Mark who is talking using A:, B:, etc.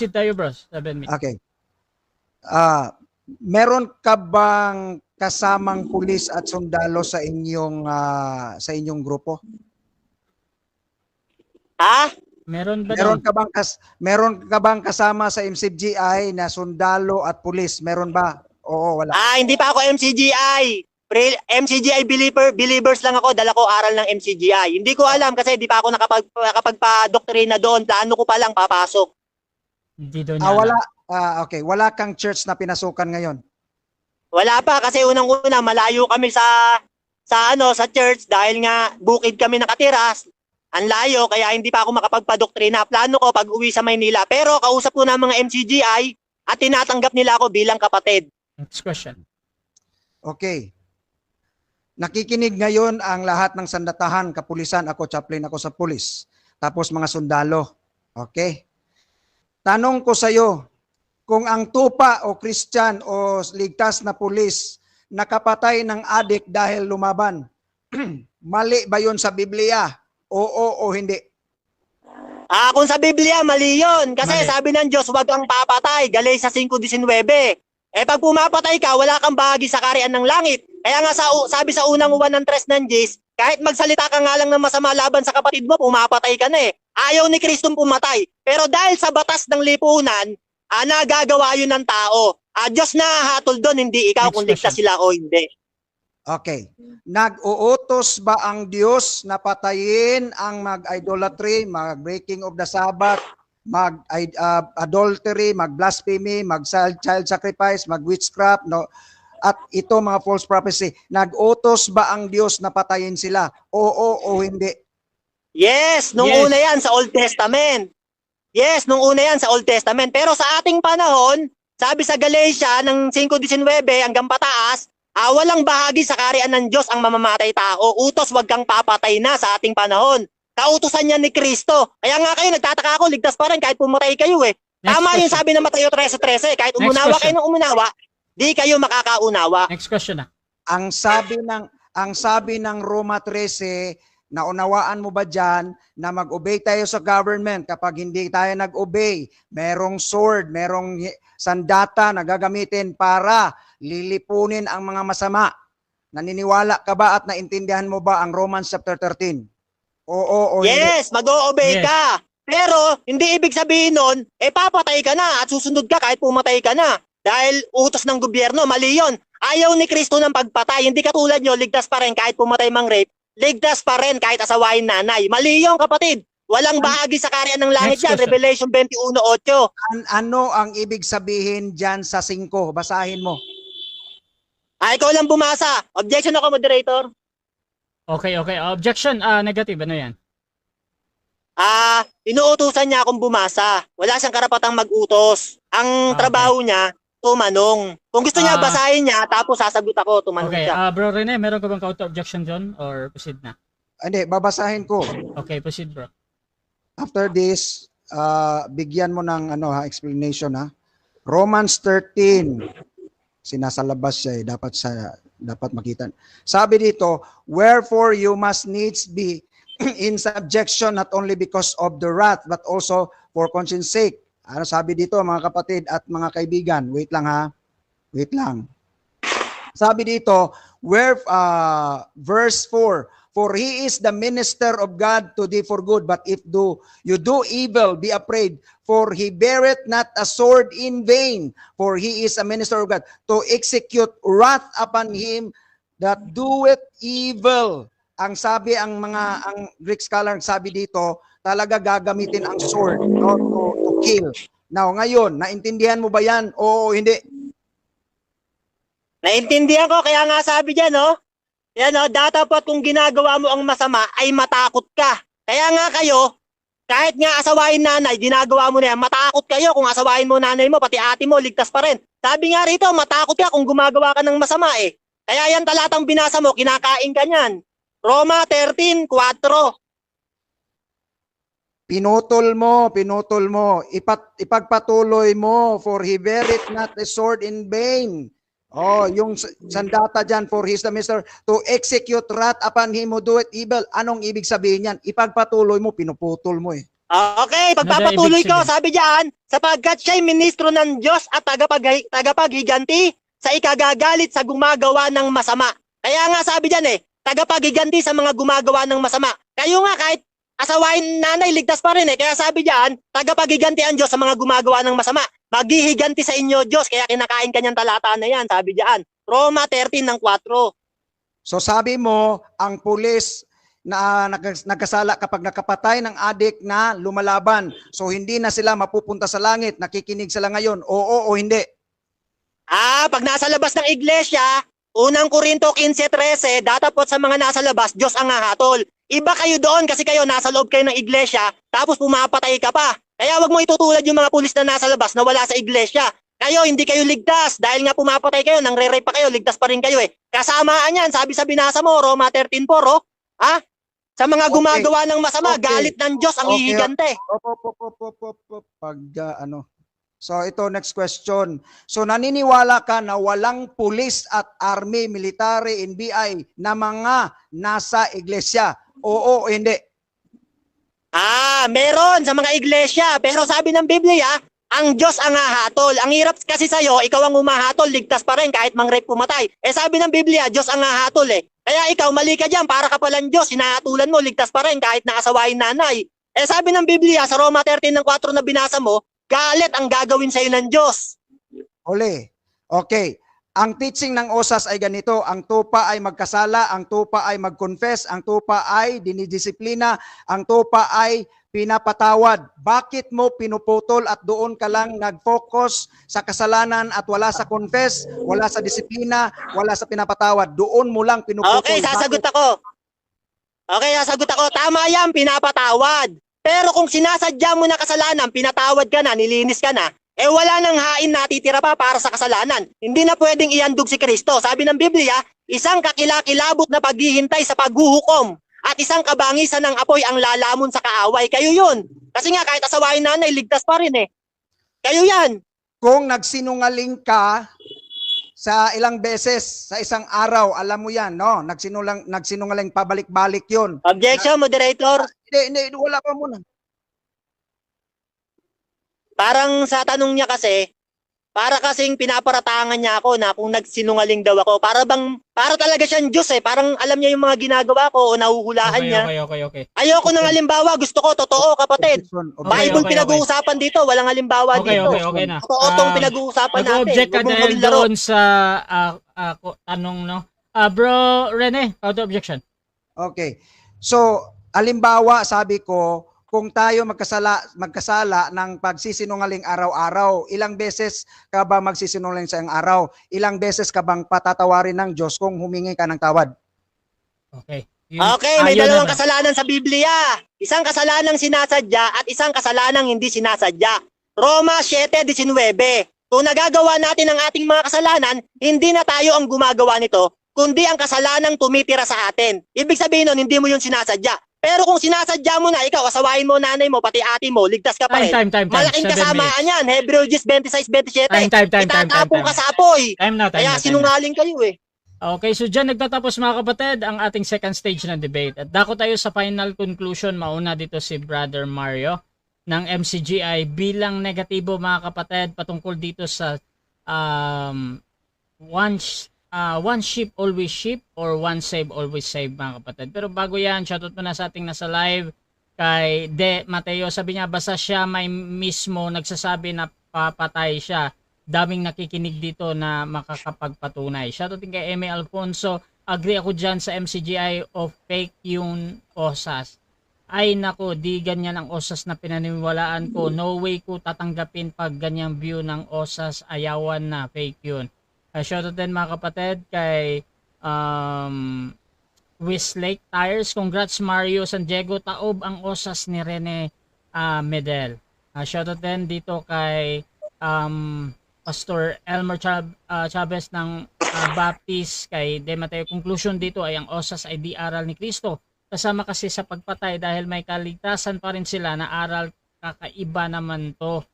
A: Sit tayo bros, 7 minutes.
B: Okay. Ah, meron ka bang kasamang pulis at sundalo sa inyong ah, sa inyong grupo?
C: Ha?
A: Meron ba
B: Meron ka bang kas meron ka bang kasama sa MCGI na sundalo at pulis? Meron ba? Oo, wala.
C: Ah, hindi pa ako MCGI. Pre, MCGI believer, believers lang ako, dala ko aral ng MCGI. Hindi ko alam kasi hindi pa ako nakapag, nakapagpa-doktrina doon. Plano ko pa lang papasok.
A: Hindi daw niya
B: Ah, wala. Ah, okay, wala kang church na pinasukan ngayon.
C: Wala pa kasi unang-una malayo kami sa sa ano sa church dahil nga bukid kami nakatira. Ang layo kaya hindi pa ako makapagpa-doktrina. Plano ko pag uwi sa Maynila. Pero kausap ko na ang mga MCGI at tinatanggap nila ako bilang kapatid.
A: Next question.
B: Okay. Nakikinig ngayon ang lahat ng sandatahan, kapulisan, ako chaplain ako sa pulis. Tapos mga sundalo. Okay? Tanong ko sa iyo, kung ang tupa o Christian o ligtas na pulis nakapatay ng adik dahil lumaban, mali ba yun sa Biblia? Oo o hindi?
C: Ah, kung sa Biblia, mali yun. Kasi
A: Mali.
C: sabi ng Diyos, huwag kang papatay. Galay sa 5.19. Eh pag pumapatay ka, wala kang bahagi sa karian ng langit. Kaya nga sa, sabi sa unang uwan ng tres ng Diyos, kahit magsalita ka nga lang ng masama laban sa kapatid mo, pumapatay ka na eh. Ayaw ni Kristong pumatay. Pero dahil sa batas ng lipunan, ah, nagagawa yun ng tao. Ah, Diyos na hatol doon, hindi ikaw
A: Next
C: kung ligtas sila o hindi.
B: Okay. Nag-uutos ba ang Diyos na patayin ang mag-idolatry, mag-breaking of the Sabbath, mag-adultery, mag-blasphemy, mag-child sacrifice, mag-witchcraft, no? At ito mga false prophecy, nag-utos ba ang Diyos na patayin sila? Oo o hindi?
C: Yes, nung
A: Yes.
C: una yan sa Old Testament. Yes, nung una yan sa Old Testament. Pero sa ating panahon, sabi sa Galatia ng 5.19 hanggang pataas, ah, walang bahagi sa karian ng Diyos ang mamamatay tao. Utos, wag kang papatay na sa ating panahon. Kautusan niya ni Kristo. Kaya nga kayo, nagtataka ako, ligtas pa rin kahit pumatay kayo eh.
A: Next
C: Tama yung
A: question.
C: sabi ng Mateo 13.13, kahit
A: Next
C: umunawa
A: question.
C: kayo ng umunawa, di kayo makakaunawa.
A: Next question na.
B: Ang sabi ng ang sabi ng Roma 13, naunawaan mo ba diyan na mag-obey tayo sa government kapag hindi tayo nag-obey, merong sword, merong sandata na gagamitin para lilipunin ang mga masama. Naniniwala ka ba at naintindihan mo ba ang Romans chapter 13? Oo o?
C: Yes, mag-o-obey
A: Yes.
C: ka. Pero, hindi ibig sabihin nun, eh papatay ka na at susunod ka kahit pumatay ka na. Dahil utos ng gobyerno, mali yun. Ayaw ni Kristo ng pagpatay. Hindi katulad nyo, ligtas pa rin kahit pumatay mang rape. Ligtas pa rin kahit asawain nanay. Mali yun, kapatid. Walang bahagi sa karya ng langit
A: Next
C: yan.
A: question.
C: Revelation 21.8.
B: An- ano ang ibig sabihin diyan sa 5? Basahin mo.
C: Ah, ikaw lang bumasa. Objection ako, moderator.
A: Okay, okay. Objection, ah negative. Ano yan?
C: Ah, inuutusan niya akong bumasa. Wala siyang karapatang mag-utos. Ang
A: Ah, okay.
C: trabaho niya, tumanong. Kung gusto niya,
A: Ah.
C: basahin niya, tapos sasagot ako, tumanong
A: Okay,
C: siya.
A: ah bro Rene, meron ka bang counter objection dyan? Or proceed na?
B: Hindi, babasahin ko.
A: Okay, proceed bro.
B: After this, uh, bigyan mo ng ano ha, explanation ha. Romans 13. Sinasalabas siya eh, dapat sa dapat makita. Sabi dito, wherefore you must needs be in subjection not only because of the wrath but also for conscience sake. Ano sabi dito mga kapatid at mga kaibigan? Wait lang ha. Wait lang. Sabi dito, where uh, verse 4, for he is the minister of God to thee for good, but if do you do evil, be afraid, for he beareth not a sword in vain, for he is a minister of God to execute wrath upon him that doeth evil. Ang sabi ang mga ang Greek scholar sabi dito, talaga gagamitin ang sword no, to, to kill. Now, ngayon, naintindihan mo ba yan? Oo, hindi.
C: Naintindihan ko, kaya nga sabi dyan, no? Yan, no? Dapat kung ginagawa mo ang masama, ay matakot ka. Kaya nga kayo, kahit nga asawain nanay, ginagawa mo na yan, matakot kayo kung asawain mo nanay mo, pati ate mo, ligtas pa rin. Sabi nga rito, matakot ka kung gumagawa ka ng masama eh. Kaya yan talatang binasa mo, kinakain ka niyan. Roma 13:4.
B: Pinutol mo, pinutol mo, ipat, ipagpatuloy mo, for he beareth not a sword in vain. Oh, yung sandata dyan, for his the minister to execute wrath upon him who doeth evil. Anong ibig sabihin yan? Ipagpatuloy mo, pinuputol mo eh.
C: Ah, Okay, pagpapatuloy
A: Ano daw
C: ko, sabi diyan, sapagkat siya'y ministro ng Diyos at tagapag tagapaghiganti sa ikagagalit sa gumagawa ng masama. Kaya nga sabi diyan eh, tagapaghiganti sa mga gumagawa ng masama. Kayo nga kahit asawain nanay, ligtas pa rin eh. Kaya sabi diyan, tagapaghiganti ang Diyos sa mga gumagawa ng masama. Maghihiganti sa inyo Diyos, kaya kinakain kanyang talata na yan, sabi diyan. Roma 13 ng 4.
B: So sabi mo, ang pulis na nag- nagkasala kapag nakapatay ng adik na lumalaban. So hindi na sila mapupunta sa langit. Nakikinig sila ngayon. Oo o hindi.
C: Ah, pag nasa labas ng iglesia, unang Korinto 15.13, datapot sa mga nasa labas, Diyos ang hahatol. Iba kayo doon kasi kayo nasa loob kayo ng iglesia, tapos pumapatay ka pa. Kaya wag mo itutulad yung mga pulis na nasa labas na wala sa iglesia. Kayo, hindi kayo ligtas. Dahil nga pumapatay kayo, nang re pa kayo, ligtas pa rin kayo eh. Kasamaan yan, sabi sa binasa mo, Roma 13.4, oh. Ha? Sa mga
B: Okay.
C: gumagawa ng masama,
B: Okay.
C: galit ng Diyos ang
B: Okay.
C: hihigante.
B: Op, op, op, op, op, op, op. Pag ah, ano. So ito next question. So naniniwala ka na walang pulis at army, military, NBI na mga nasa iglesia? Oo o hindi?
C: Ah, meron sa mga iglesia. Pero sabi ng Biblia, ang Diyos ang hahatol. Ang hirap kasi sa'yo, ikaw ang umahatol, ligtas pa rin kahit mang-rape pumatay. Eh sabi ng Biblia, Diyos ang hahatol eh. Kaya ikaw, mali ka dyan, para ka palang Diyos, hinahatulan mo, ligtas pa rin kahit nakasawain nanay. Eh sabi ng Biblia, sa Roma 13 ng 4 na binasa mo, galit ang gagawin sa'yo ng Diyos.
B: Uli. Okay. Ang teaching ng OSAS ay ganito, ang tupa ay magkasala, ang tupa ay mag-confess, ang tupa ay dinidisiplina, ang tupa ay pinapatawad. Bakit mo pinuputol at doon ka lang nag-focus sa kasalanan at wala sa confess, wala sa disiplina, wala sa pinapatawad. Doon mo lang pinuputol.
C: Okay, sasagot
B: Bakit?
C: ako. Okay, sasagot ako. Tama yan, pinapatawad. Pero kung sinasadya mo na kasalanan, pinatawad ka na, nilinis ka na, eh wala nang hain natitira pa para sa kasalanan. Hindi na pwedeng iandog si Kristo. Sabi ng Biblia, isang kakilakilabot na paghihintay sa paghuhukom at isang kabangisan ng apoy ang lalamon sa kaaway. Kayo yun. Kasi nga kahit asawain nanay, ligtas pa rin eh. Kayo yan.
B: Kung nagsinungaling ka sa ilang beses sa isang araw, alam mo yan, no? Nagsinungaling, nagsinungaling pabalik-balik yun.
C: Objection, moderator.
B: Hindi, hindi, wala pa muna.
C: Parang sa tanong niya kasi, para kasing pinaparatangan niya ako na kung nagsinungaling daw ako. Para bang, para talaga siyang Diyos eh. Parang alam niya yung mga ginagawa ko o nahuhulaan
A: Okay,
C: niya.
A: okay, okay, okay.
C: Ayoko ng halimbawa, gusto ko, totoo kapatid.
A: Okay,
C: Bible
A: okay,
C: pinag-uusapan dito, walang halimbawa
A: Okay,
C: dito.
A: okay, okay na.
C: Totoo tong
A: Ah,
C: pinag-uusapan natin.
A: Nag-object ka dahil doon sa ah, ko- tanong, no? Ah, bro, Rene, auto objection.
B: Okay. So, alimbawa, sabi ko, kung tayo magkasala, magkasala ng pagsisinungaling araw-araw, ilang beses ka ba magsisinungaling sa isang araw? Ilang beses ka bang patatawarin ng Diyos kung humingi ka ng tawad?
A: Okay. Yun-
C: Okay, may
A: ayun
C: dalawang
A: na.
C: kasalanan sa Biblia. Isang kasalanang sinasadya at isang kasalanang hindi sinasadya. Roma 7.19 Kung nagagawa natin ang ating mga kasalanan, hindi na tayo ang gumagawa nito, kundi ang kasalanang tumitira sa atin. Ibig sabihin nun, hindi mo yun sinasadya. Pero kung sinasadya mo na, ikaw, asawain mo nanay mo, pati ate mo, ligtas ka pa
A: Time,
C: rin.
A: time, time, time.
C: Malaking
A: Seven
C: kasamaan
A: minutes.
C: yan. Hebrews 26-27.
A: Time, time, time, time, time,
C: Itatapong
A: time.
C: ka sa apoy.
A: Time na, time
C: Kaya
A: na, time na.
C: sinungaling kayo eh.
A: Okay, so dyan nagtatapos mga kapatid ang ating second stage ng debate. At dako tayo sa final conclusion. Mauna dito si Brother Mario ng MCGI bilang negatibo mga kapatid patungkol dito sa um, one, ah, one ship always ship or one save always save mga kapatid. Pero bago yan, shoutout muna sa ating nasa live kay De Mateo. Sabi niya basta siya may mismo nagsasabi na papatay siya daming nakikinig dito na makakapagpatunay. Shoutout din kay Eme Alfonso. Agree ako dyan sa MCGI of fake yung OSAS. Ay nako, di ganyan ang OSAS na pinaniniwalaan ko. No way ko tatanggapin pag ganyang view ng OSAS. Ayawan na, fake yun. Uh, shoutout din mga kapatid kay um, Westlake Tires. Congrats Mario San Diego. Taob ang OSAS ni Rene uh, Medel. Uh, shoutout din dito kay um, Pastor Elmer Chab- ah, Chavez ng ah, Baptist kay De Mateo. Conclusion dito ay ang OSAS ay di aral ni Kristo. Kasama kasi sa pagpatay dahil may kaligtasan pa rin sila na aral kakaiba naman to.